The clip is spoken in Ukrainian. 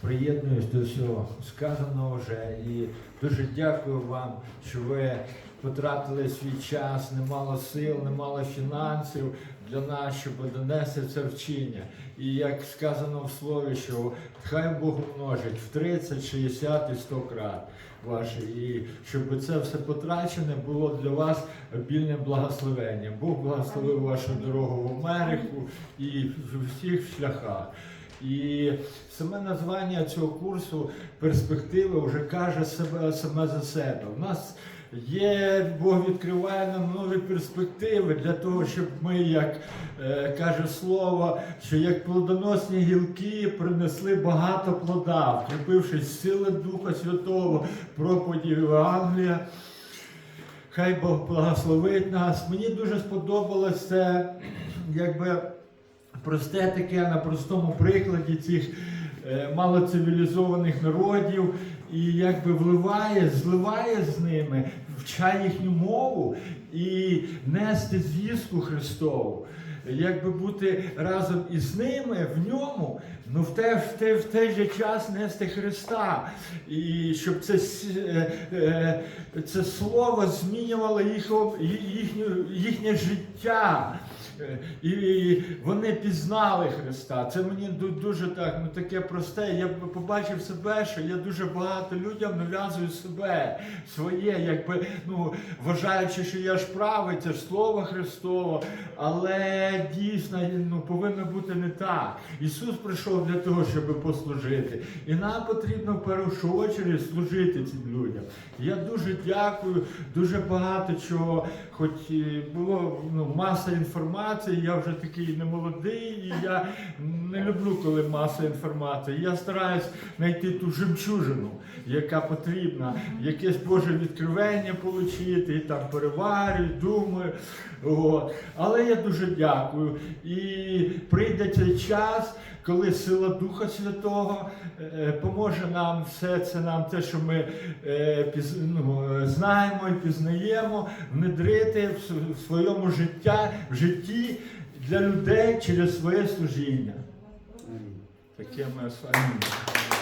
приєднуюсь до всього сказаного вже і дуже дякую вам, що ви потратили свій час, немало сил, немало фінансів для нас, щоб донести це вчення. І як сказано в слові, що хай Бог умножить в 30, 60 і 100 крат ваше. І щоб це все потрачене було для вас обільне благословення. Бог благословив вашу дорогу в Америку і в всіх шляхах. І саме названня цього курсу перспективи вже каже себе саме за себе. У нас є, Бог відкриває нам нові перспективи для того, щоб ми, як е, каже слово, що як плодоносні гілки принесли багато плода, вкріпившись сили Духа Святого, проповіді Євангелія. Хай Бог благословить нас. Мені дуже сподобалось це, якби просте таке на простому прикладі цих е, малоцивілізованих народів і якби вливає, зливає з ними, вчає їхню мову і нести звістку Христову. Якби бути разом із ними в ньому, ну в те, в те, в той же час нести Христа. І щоб це, е, е, це слово змінювало їх, їхнє, їхнє життя. Е, І вони пізнали Христа. Це мені дуже так, ну таке просте. Я побачив себе, що я дуже багато людям нав'язую себе, своє, якби ну вважаючи, що я ж правий, це ж слово Христово, але дійсно ну, повинно бути не так. Ісус прийшов для того, щоб послужити. І нам потрібно в першу чергу служити цим людям. Я дуже дякую, дуже багато чого, хоч і було ну, маса інформації, я вже такий немолодий, і я не люблю, коли маса інформації. Я стараюсь знайти ту жемчужину, яка потрібна, якесь Боже відкривання отримати, і там переварюю, думаю. От. Але я дуже дякую. І прийде цей час, коли сила Духа Святого е, поможе нам все це, нам те, що ми е, ну, е, знаємо і пізнаємо, внедрити в, в своєму життя, в житті для людей через своє служіння. Таке ми з вами.